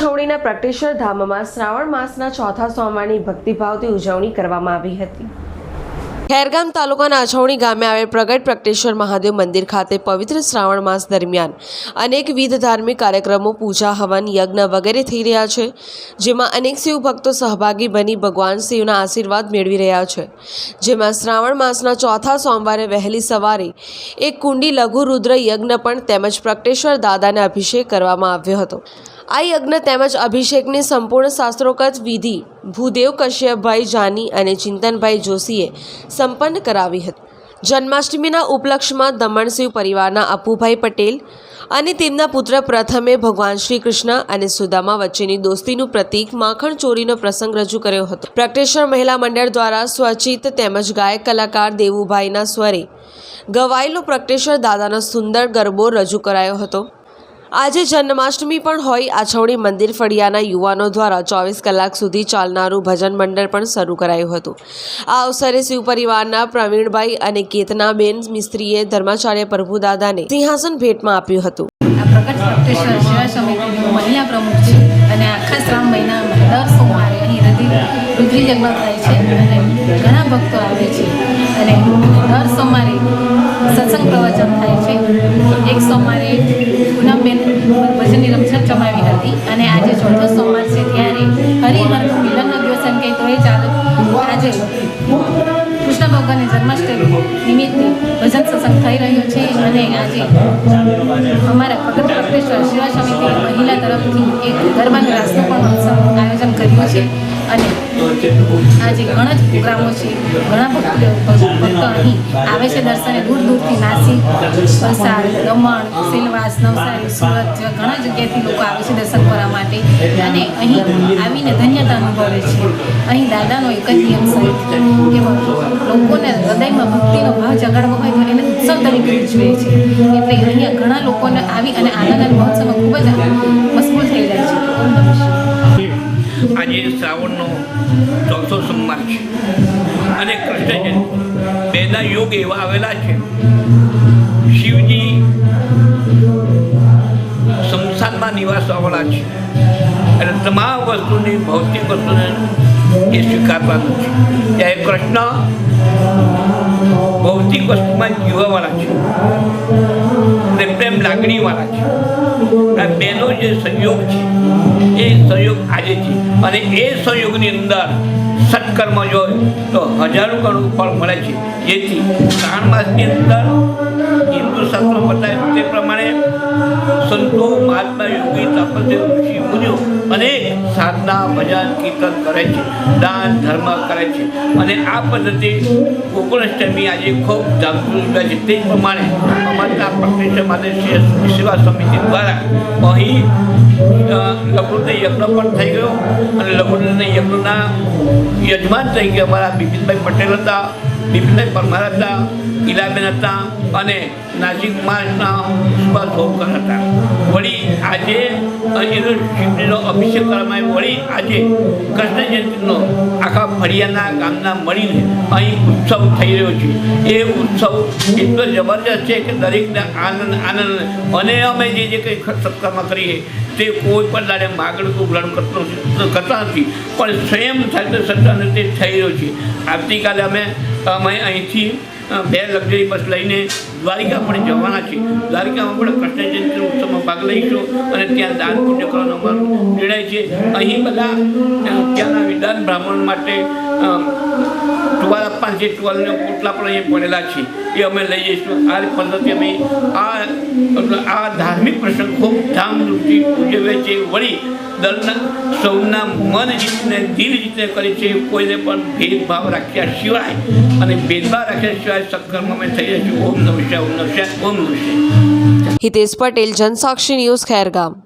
મંદિરના પ્રકટેશ્વર ધામમાં શ્રાવણ માસના ચોથા સોમવારની ભક્તિભાવથી ઉજવણી કરવામાં આવી હતી. ખેરગામ તાલુકાના અછવણી ગામે આવેલ પ્રગટ પ્રગટેશ્વર મહાદેવ મંદિર ખાતે પવિત્ર શ્રાવણ માસ દરમિયાન અનેકવિધ ધાર્મિક કાર્યક્રમો, પૂજા, હવન, યજ્ઞ વગેરે થઈ રહ્યા છે, જેમાં અનેક શિવ ભક્તો સહભાગી બની ભગવાન શિવના આશીર્વાદ મેળવી રહ્યા છે. જેમાં શ્રાવણ માસના ચોથા સોમવારે વહેલી સવારે એક કુંડી લઘુ રુદ્ર યજ્ઞ પણ તેમજ પ્રગટેશ્વર દાદાને અભિષેક કરવામાં આવ્યો હતો. આ યજ્ઞ તેમજ અભિષેકની સંપૂર્ણ શાસ્ત્રોકત વિધિ ભૂદેવ કશ્યપભાઈ જાની અને ચિંતનભાઈ જોશીએ સંપન્ન કરાવી હતી. જન્માષ્ટમીના ઉપલક્ષમાં દમણસિંહ પરિવારના અપુભાઈ પટેલ અને તેમના પુત્ર પ્રથમે ભગવાન શ્રી કૃષ્ણ અને સુદામા વચ્ચેની દોસ્તીનું પ્રતીક માખણ ચોરીનો પ્રસંગ રજૂ કર્યો હતો. પ્રકટેશ્વર મહિલા મંડળ દ્વારા સ્વચિત તેમજ ગાયક કલાકાર દેવુભાઈના સ્વરે ગવાયેલો પ્રકટેશ્વર દાદાનો સુંદર ગરબો રજૂ કરાયો હતો. આજે જન્માષ્ટમી પણ હોય, આછવણી મંદિર ફળિયાના યુવાનો દ્વારા ચોવીસ કલાક સુધી ચાલનારું ભજન મંડળ પણ શરૂ કરાયું હતું. આ અવસરે શિવ પરિવારના પ્રવીણભાઈ અને કેતનાબેન મિસ્ત્રીએ ધર્માચાર્ય પ્રભુદાદાને સિંહાસન ભેટમાં આપ્યું હતું. અને આખા શ્રાવણ મહિનામાં દર સોમવારે અહીં રુદ્રી યજ્ઞ થાય છે અને ઘણા ભક્તો આવે છે. અને દર સોમવારે સત્સંગ પ્રવચન થાય છે. એક સોમવારે પૂનમબેન ભજનની રમઝટ જમાવી હતી અને આજે ચોથો સોમવાર છે ત્યારે હરિહર મિલનનો દિવસ એમ કહે તો એ ચાલો. આજે કૃષ્ણ ભગવાનની જન્માષ્ટમી નિમિત્તે ભજન સત્સંગ થઈ રહ્યો છે અને આજે અમારા ભગત પ્રકટેશ્વર સેવા સમિતિ મહિલા તરફથી એક ગરબાની રાસનો પણ ઉત્સવ કર્યું છે. અને આજે ઘણા જ પ્રોગ્રામો છે. ઘણા ભક્તો અહીં આવે છે દર્શને દૂર દૂરથી. નાસિક, વલસાડ, દમણ, સિલવાસ, નવસારી, સુરત જેવા ઘણા જગ્યાએથી લોકો આવે છે દર્શન કરવા માટે. અને અહીં આવીને ધન્યતા અનુભવે છે. અહીં દાદાનો એક જ નિયમ કે લોકોને હૃદયમાં ભક્તિનો ભાવ જગાડવો હોય તો એને ઉત્સવ તરીકે ઉજવે છે. એટલે અહીંયા ઘણા લોકોને આવી અને આનંદ મહોત્સવમાં ખૂબ જ મશગુલ થઈ જાય છે. આજે શ્રાવણનો ચોથો સોમવાર છે. અને કૃષ્ણ જન્મ. બેના યોગ એવા આવેલા છે. શિવજી સંસારમાં નિવાસવાવાળા છે. અને તમામ વસ્તુની, ભૌતિક વસ્તુને એ સ્વીકારવાનું છે. ત્યારે કૃષ્ણ ભૌતિક વસ્તુમાં જીવવાવાળા છે. અને પ્રેમ લાગણીવાળા છે. આ બેનો જે સંયોગ છે, એ સંયોગ આજે છે. અને એ સંયોગની અંદર સત્કર્મ જોઈએ તો હજારો ગણું ફળ મળે છે. જેથી શ્રાવણ માસની અંદર હિન્દુ શાસ્ત્રો બતાવે તે પ્રમાણે સંતો મહાત્મા યોગી તપસ્વી ઋષિ મુનિઓ અનેક સાધના, ભજન, કીર્તન કરે છે. દાન, ધર્મ કરે છે. અને આ પદ્ધતિ ગોકુળાષ્ટમી આજે ખૂબ ધામધૂમ છે. તે પ્રમાણે અમારા પ્રતિષ્ઠા માટે સેવા સમિતિ દ્વારા અહીં લઘુને યજ્ઞ પણ થઈ ગયો અને લઘુને યજ્ઞના યજમાન તરીકે અમારા બિપિનભાઈ પટેલ હતા, બિપિનભાઈ પરમાર હતા, ઈલાબેન હતા અને નાસિક માસના સુભાષ ભોગકર હતા. વળી આજે એનો અભિષેક કરવામાં મળી આજે કૃષ્ણ જયંતિનો આખા ફળિયાના ગામના મળીને અહીં ઉત્સવ થઈ રહ્યો છે. એ ઉત્સવ એટલો જબરજસ્ત છે કે દરેકને આનંદ આનંદ. અને અમે જે જે કંઈ સત્કારમાં કરીએ તે કોઈ પણ દાડે માગણ ઉઘરાણ કરતો કરતા નથી. પણ સ્વયં સાથે સત્તા તે થઈ રહ્યો છે. આવતીકાલે અમે અમે અહીંથી બે લક્ઝરી બસ લઈને દ્વારિકા પણ જવાના છે દ્વારિકામાં પણ કૃષ્ણ જયંતિ ઉત્સવમાં ભાગ લઈશું અને ત્યાં દાન પૂજ્ય કરવાનો અમારો નિર્ણય છે. અહીં બધા ત્યાંના વિધાન બ્રાહ્મણ માટે ટુવાલ આપવાના જે ટુવાલને પોટલા પણ અહીંયા પડેલા છે. એ અમે લઈ જઈશું. આ પદ્ધતિ અમે આ આ ધાર્મિક પ્રસંગ ખૂબ ધામધૂમથી ઉજવે છે. વળી દરના સૌના મન જીતને, દિલ જીતને કરે છે. કોઈને પણ ભેદભાવ રાખ્યા સિવાય અને ભેદભાવ રાખ્યા સિવાય સત્કર્મ અમે થઈ જઈશું. ઓમ નમઃ ઓમ નમઃ ઓમ નમઃ શિવાય. હિતેશ પટેલ, જનસાક્ષી ન્યૂઝ, ખેરગામ.